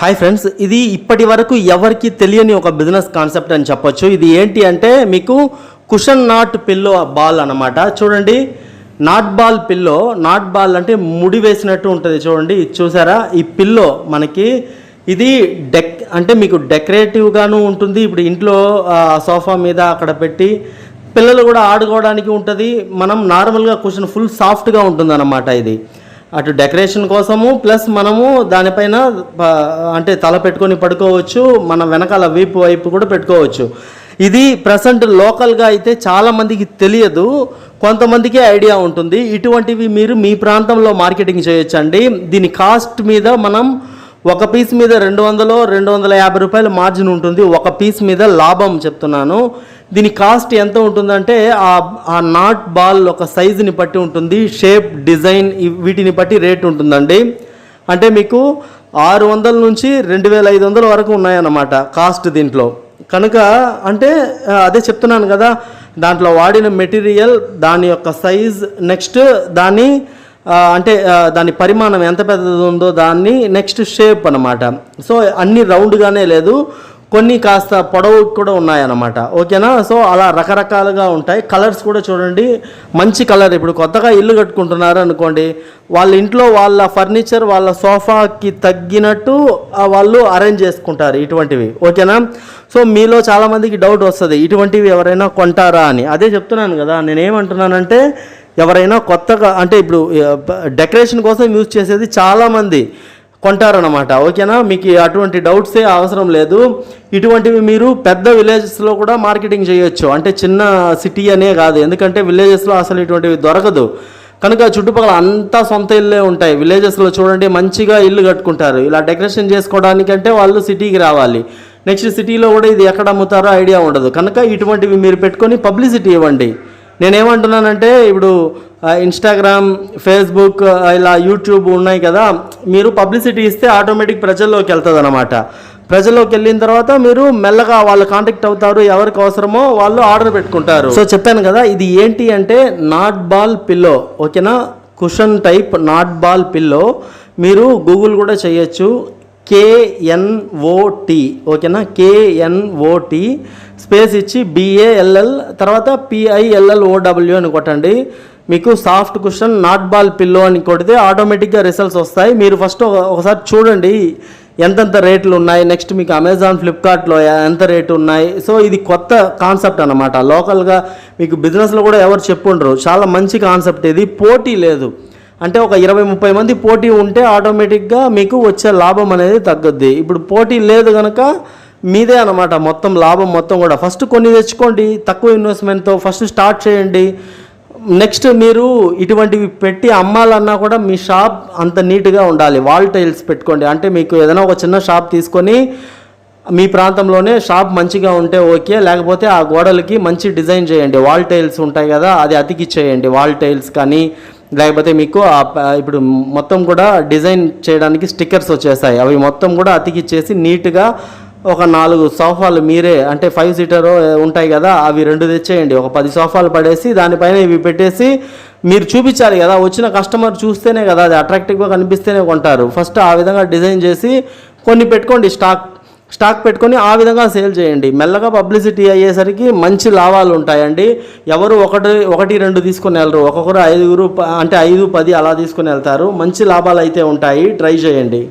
Hi friends ఇది ఇప్పటి వరకు ఎవరికి తెలియని ఒక బిజినెస్ కాన్సెప్ట్ అని చెప్పొచ్చు. ఇది ఏంటి అంటే మీకు కుషన్ నాట్ పిల్లో బాల్ అన్నమాట. చూడండి knot ball pillow knot ball అంటే ముడి వేసినట్టు ఉంటుంది చూడండి. ఇది చూసారా? ఈ పిల్లో మనకి ఇది డెక్ అంటే మీకు డెకరేటివ్గాను ఉంటుంది. ఇప్పుడు ఇంట్లో సోఫా మీద అక్కడ పెట్టి పిల్లలు కూడా ఆడుకోవడానికి ఉంటుంది. మనం నార్మల్గా కుషన్ ఫుల్ సాఫ్ట్గా ఉంటుంది అన్నమాట ఇది. అటు డెకరేషన్ కోసము ప్లస్ మనము దానిపైన అంటే తల పెట్టుకొని పడుకోవచ్చు మన వెనకాల వీపు వైపు కూడా పెట్టుకోవచ్చు. ఇది ప్రజెంట్ లోకల్గా అయితే చాలా మందికి తెలియదు కొంతమందికే ఐడియా ఉంటుంది. ఇటువంటివి మీరు మీ ప్రాంతంలో మార్కెటింగ్ చేయొచ్చండి. దీని కాస్ట్ మీద మనం ఒక పీస్ మీద రెండు వందలు రెండు వందల యాభై రూపాయల మార్జిన్ ఉంటుంది. ఒక పీస్ మీద లాభం చెప్తున్నాను. దీని కాస్ట్ ఎంత ఉంటుందంటే ఆ నాట్ బాల్ ఒక సైజుని బట్టి ఉంటుంది. షేప్ డిజైన్ వీటిని బట్టి రేట్ ఉంటుందండి. అంటే మీకు ఆరు వందల నుంచి రెండు వేల ఐదు వందల వరకు ఉన్నాయన్నమాట కాస్ట్ దీంట్లో. కనుక అంటే అదే చెప్తున్నాను కదా దాంట్లో వాడిన మెటీరియల్ దాని యొక్క సైజ్ నెక్స్ట్ దాని అంటే దాని పరిమాణం ఎంత పెద్దది ఉందో దాన్ని నెక్స్ట్ షేప్ అన్నమాట. సో అన్ని రౌండ్గానే లేదు. కొన్ని కాస్త పొడవు కూడా ఉన్నాయన్నమాట. ఓకేనా? సో అలా రకరకాలుగా ఉంటాయి. కలర్స్ కూడా చూడండి. మంచి కలర్. ఇప్పుడు కొత్తగా ఇల్లు కట్టుకుంటున్నారు అనుకోండి వాళ్ళ ఇంట్లో వాళ్ళ ఫర్నిచర్ వాళ్ళ సోఫాకి తగ్గినట్టు వాళ్ళు అరేంజ్ చేసుకుంటారు ఇటువంటివి. ఓకేనా? సో మీలో చాలామందికి డౌట్ వస్తుంది ఇటువంటివి ఎవరైనా కొంటారా అని. అదే చెప్తున్నాను కదా నేనేమంటున్నానంటే ఎవరైనా కొత్తగా అంటే ఇప్పుడు డెకరేషన్ కోసం యూజ్ చేసేది చాలామంది కొంటారనమాట ఓకేనా? మీకు అటువంటి డౌట్సే అవసరం లేదు. ఇటువంటివి మీరు పెద్ద విలేజెస్లో కూడా మార్కెటింగ్ చేయొచ్చు. అంటే చిన్న సిటీ అనే కాదు. ఎందుకంటే విలేజెస్లో అసలు ఇటువంటివి దొరకదు. కనుక చుట్టుపక్కల అంతా సొంత ఇల్లే ఉంటాయి. విలేజెస్లో చూడండి మంచిగా ఇల్లు కట్టుకుంటారు. ఇలా డెకరేషన్ చేసుకోవడానికంటే వాళ్ళు సిటీకి రావాలి. నెక్స్ట్ సిటీలో కూడా ఇది ఎక్కడ అమ్ముతారో ఐడియా ఉండదు. కనుక ఇటువంటివి మీరు పెట్టుకొని పబ్లిసిటీ ఇవ్వండి. నేనేమంటున్నానంటే ఇప్పుడు ఇన్స్టాగ్రామ్ ఫేస్బుక్ ఇలా యూట్యూబ్ ఉన్నాయి కదా మీరు పబ్లిసిటీ ఇస్తే ఆటోమేటిక్ ప్రజల్లోకి వెళ్తుంది అనమాట ప్రజల్లోకి వెళ్ళిన తర్వాత మీరు మెల్లగా వాళ్ళు కాంటాక్ట్ అవుతారు ఎవరికి అవసరమో వాళ్ళు ఆర్డర్ పెట్టుకుంటారు. సో చెప్పాను కదా ఇది ఏంటి అంటే నాట్ బాల్ పిల్లో ఓకేనా? Cushion type knot ball pillow మీరు గూగుల్ కూడా చేయొచ్చు. కేఎన్ఓటి ఓకేనా? కేఎన్ఓటి స్పేస్ ఇచ్చి బిఏఎల్ఎల్ తర్వాత పిఐఎల్ఎల్ ఓడబ్ల్యూ అని కొట్టండి. మీకు soft question knot ball pillow అని కొడితే ఆటోమేటిక్గా రిజల్ట్స్ వస్తాయి. మీరు ఫస్ట్ ఒకసారి చూడండి ఎంతెంత రేట్లు ఉన్నాయి. నెక్స్ట్ మీకు అమెజాన్ ఫ్లిప్కార్ట్లో ఎంత రేటు ఉన్నాయి. సో ఇది కొత్త కాన్సెప్ట్ అనమాట లోకల్గా మీకు బిజినెస్లో కూడా ఎవరు చెప్పుండరు. చాలా మంచి కాన్సెప్ట్ ఇది. పోటీ లేదు. అంటే ఒక ఇరవై ముప్పై మంది పోటీ ఉంటే ఆటోమేటిక్గా మీకు వచ్చే లాభం అనేది తగ్గుద్ది. ఇప్పుడు పోటీ లేదు కనుక మీదే అనమాట మొత్తం లాభం మొత్తం కూడా. ఫస్ట్ కొన్ని తెచ్చుకోండి తక్కువ ఇన్వెస్ట్మెంట్తో ఫస్ట్ స్టార్ట్ చేయండి. నెక్స్ట్ మీరు ఇటువంటివి పెట్టి అమ్మాలన్నా కూడా మీ షాప్ అంత నీట్గా ఉండాలి. వాల్ టైల్స్ పెట్టుకోండి. అంటే మీకు ఏదైనా ఒక చిన్న షాప్ తీసుకొని మీ ప్రాంతంలోనే షాప్ మంచిగా ఉంటే ఓకే. లేకపోతే ఆ గోడలకి మంచి డిజైన్ చేయండి. వాల్ టైల్స్ ఉంటాయి కదా అది అతికిచ్చేయండి. వాల్ టైల్స్ కానీ లేకపోతే మీకు ఇప్పుడు మొత్తం కూడా డిజైన్ చేయడానికి స్టిక్కర్స్ వచ్చేస్తాయి. అవి మొత్తం కూడా అతికిచ్చేసి నీట్గా ఒక నాలుగు సోఫాలు మీరే అంటే ఫైవ్ సీటర్ ఉంటాయి కదా అవి రెండు తెచ్చేయండి. ఒక పది సోఫాలు పడేసి దానిపైన ఇవి పెట్టేసి మీరు చూపించాలి కదా వచ్చిన కస్టమర్ చూస్తేనే కదా అది అట్రాక్టివ్గా కనిపిస్తేనే కొంటారు. ఫస్ట్ ఆ విధంగా డిజైన్ చేసి కొన్ని పెట్టుకోండి స్టాక్ స్టాక్ పెట్టుకొని ఆ విధంగా సేల్ చేయండి. మెల్లగా పబ్లిసిటీ అయ్యేసరికి మంచి లాభాలు ఉంటాయండి. ఎవరు ఒకటి ఒకటి రెండు తీసుకుని వెళ్ళరు ఒక్కొక్కరు ఐదుగురు ప- అంటే ఐదు పది అలా తీసుకుని వెళ్తారు. మంచి లాభాలు అయితే ఉంటాయి. ట్రై చేయండి.